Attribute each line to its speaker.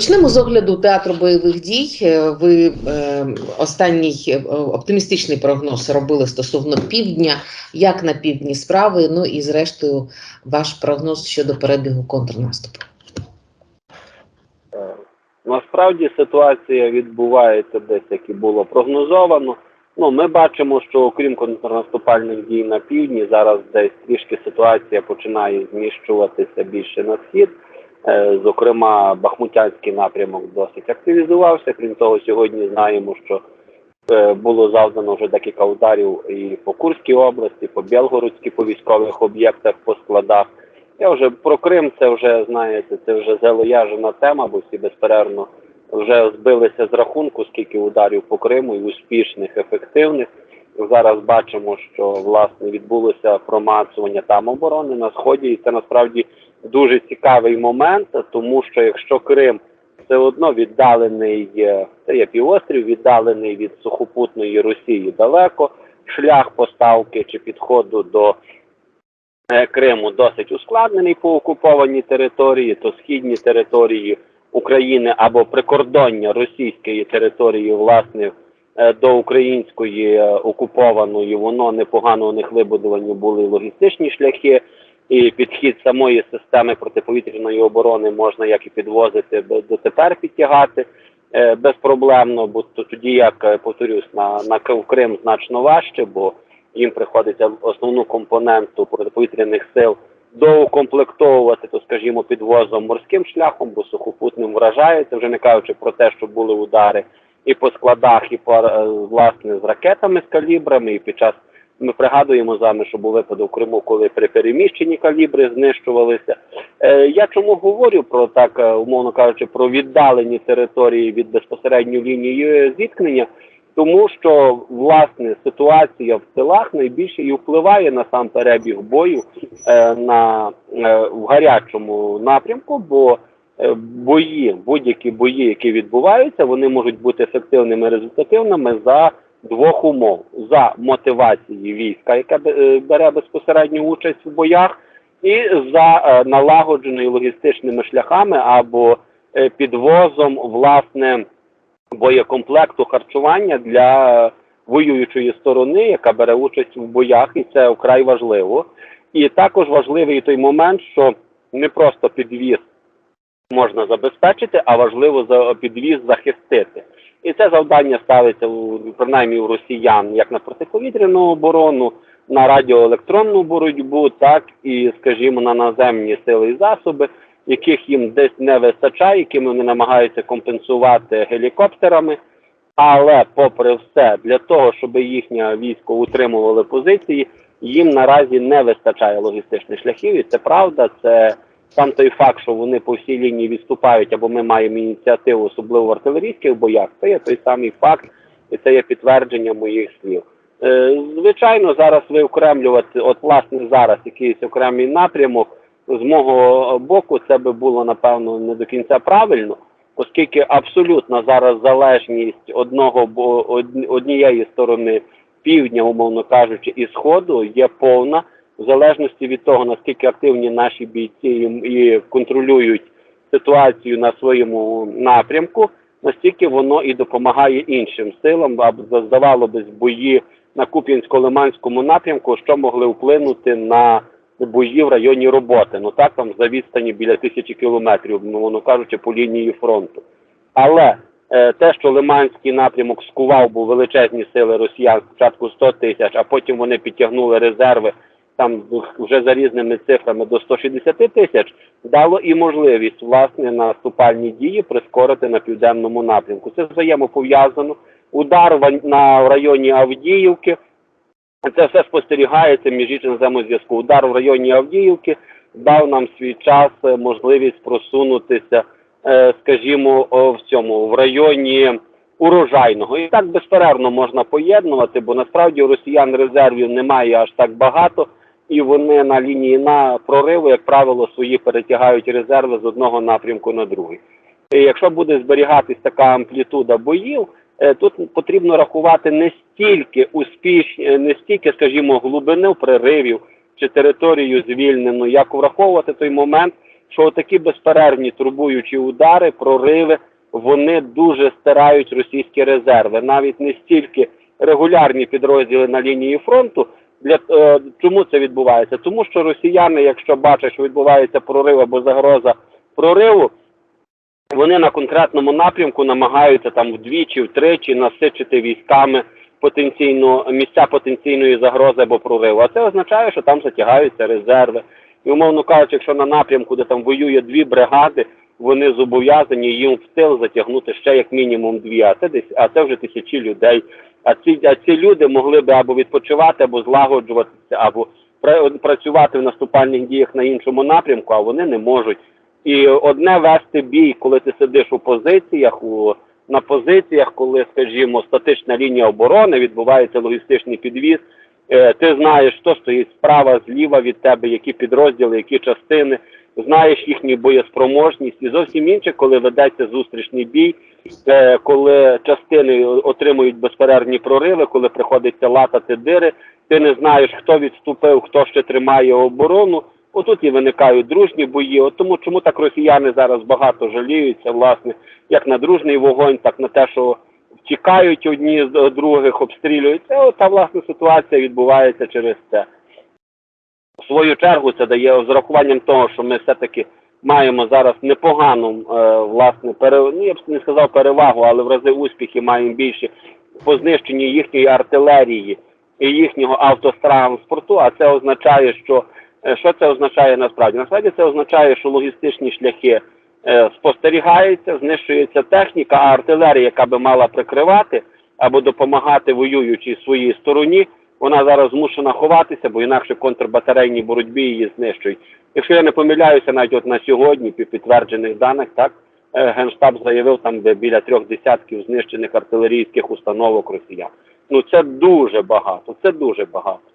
Speaker 1: Почнемо з огляду театру бойових дій. Е, Ви е, останній е, оптимістичний прогноз робили стосовно півдня, як на півдні справи. Ну і зрештою, ваш прогноз щодо перебігу контрнаступу.
Speaker 2: Е, Насправді ситуація відбувається десь, як і було прогнозовано. Ну, ми бачимо, що окрім контрнаступальних дій на півдні, зараз десь трішки ситуація починає зміщуватися більше на схід. Е, Зокрема, Бахмутянський напрямок досить активізувався. Крім того, сьогодні знаємо, що е, було завдано вже декілька ударів і по Курській області, по Білгородській, по військових об'єктах, по складах. Я вже про Крим, це вже знаєте, це вже залояжена тема, бо всі безперервно вже збилися з рахунку, скільки ударів по Криму, і успішних, ефективних. Зараз бачимо, що власне відбулося промацування там оборони на сході, і це насправді дуже цікавий момент, тому що якщо Крим все одно віддалений, е, це є півострів, віддалений від сухопутної Росії далеко, шлях поставки чи підходу до е, Криму досить ускладнений по окупованій території, то східні території України або прикордоння російської території, власне, е, до української окупованої, воно непогано у них вибудовані були логістичні шляхи, і підхід самої системи протиповітряної оборони можна як і підвозити, дотепер підтягати е, безпроблемно, бо то тоді, як е, повторюсь, на, на Крим значно важче, бо їм приходиться основну компоненту протиповітряних сил доукомплектовувати, то скажімо, підвозом морським шляхом, бо сухопутним вражається, вже не кажучи про те, що були удари і по складах, і по е, власне з ракетами з калібрами, і під час ми пригадуємо з вами, що був випадок в Криму, коли при переміщенні калібри знищувалися. Е, я чому говорю про так, е, умовно кажучи, про віддалені території від безпосередньої лінії зіткнення, тому що власне ситуація в тилах найбільше і впливає на сам перебіг бою е, на е, в гарячому напрямку, бо е, бої, будь-які бої, які відбуваються, вони можуть бути ефективними, результативними за двох умов: за мотивації війська, яке бере безпосередню участь в боях, і за е, налагодженою логістичними шляхами або е, підвозом власне боєкомплекту харчування для воюючої сторони, яка бере участь в боях, і це вкрай важливо. І також важливий той момент, що не просто підвіз можна забезпечити, а важливо підвіз захистити. І це завдання ставиться у принаймні у росіян як на протиповітряну оборону, на радіоелектронну боротьбу, так і, скажімо, на наземні сили і засоби, яких їм десь не вистачає, якими вони намагаються компенсувати гелікоптерами. Але, попри все, для того, щоб їхнє військо утримувало позиції, їм наразі не вистачає логістичних шляхів, і це правда. Це сам той факт, що вони по всій лінії відступають, або ми маємо ініціативу, особливо в артилерійських боях, це є той самий факт, і це є підтвердження моїх слів. Е, звичайно, зараз виокремлювати, от власне зараз якийсь окремий напрямок, з мого боку, це би було напевно не до кінця правильно, оскільки абсолютно зараз залежність одного однієї сторони півдня, умовно кажучи, і сходу є повна в залежності від того, наскільки активні наші бійці і, контролюють ситуацію на своєму напрямку, настільки воно і допомагає іншим силам, або здавало би бої на Куп'янсько-Лиманському напрямку, що могли вплинути на бої в районі роботи. Ну так там за відстані біля тисячі кілометрів, ну воно кажучи, по лінії фронту. Але е, те, що Лиманський напрямок скував був величезні сили росіян, спочатку 100 тисяч, а потім вони підтягнули резерви там вже за різними цифрами до 160 тисяч, дало і можливість власне наступальні дії прискорити на південному напрямку. Це взаємопов'язано. Удар на районі Авдіївки. Це все спостерігається між іншим взаємозв'язку. Удар в районі Авдіївки дав нам свій час е, можливість просунутися, е, скажімо, в цьому в районі урожайного. І так безперервно можна поєднувати, бо насправді у росіян резервів немає аж так багато, і вони на лінії на прориву, як правило, свої перетягають резерви з одного напрямку на другий. І якщо буде зберігатись така амплітуда боїв, е, тут потрібно рахувати не стільки успішні, е, не стільки, скажімо, глибини проривів чи територію звільнену, як враховувати той момент, що такі безперервні турбуючі удари, прориви, вони дуже стирають російські резерви. Навіть не стільки регулярні підрозділи на лінії фронту. Для е, чому це відбувається? Тому що росіяни, якщо бачать, що відбувається прорив або загроза прориву, вони на конкретному напрямку намагаються там вдвічі, втричі насичити військами потенційно місця потенційної загрози або прориву. А це означає, що там затягаються резерви. І умовно кажучи, якщо на напрямку, де там воює дві бригади, вони зобов'язані їм в тил затягнути ще як мінімум дві, а це десь, а це вже тисячі людей. А ці, а ці люди могли би або відпочивати, або злагоджуватися, або працювати в наступальних діях на іншому напрямку, а вони не можуть. І одне вести бій, коли ти сидиш у позиціях, у на позиціях, коли, скажімо, статична лінія оборони, відбувається логістичний підвіз. Е, ти знаєш, хто стоїть справа, зліва від тебе, які підрозділи, які частини, знаєш їхню боєспроможність. І зовсім інше, коли ведеться зустрічний бій, коли частини отримують безперервні прориви, коли приходиться латати дири, ти не знаєш, хто відступив, хто ще тримає оборону. Отут і виникають дружні бої. От тому чому так росіяни зараз багато жаліються, власне, як на дружний вогонь, так на те, що втікають одні з других, обстрілюють. Це от та власне ситуація відбувається через це. Свою чергу це дає з урахуванням того, що ми все-таки маємо зараз непогану е, власне пере... ну, я б не сказав перевагу, але в рази успіхи маємо більші по знищенні їхньої артилерії і їхнього автотранспорту. А це означає, що е, що це означає насправді? Насправді це означає, що логістичні шляхи е, спостерігаються, знищується техніка, а артилерія, яка би мала прикривати або допомагати воюючій своїй стороні, вона зараз змушена ховатися, бо інакше в контрбатарейній боротьбі її знищують. Якщо я не помиляюся, навіть от на сьогодні, під підтверджених даних, так е, генштаб заявив там де біля трьох десятків знищених артилерійських установок росіян. Ну це дуже багато, це дуже багато.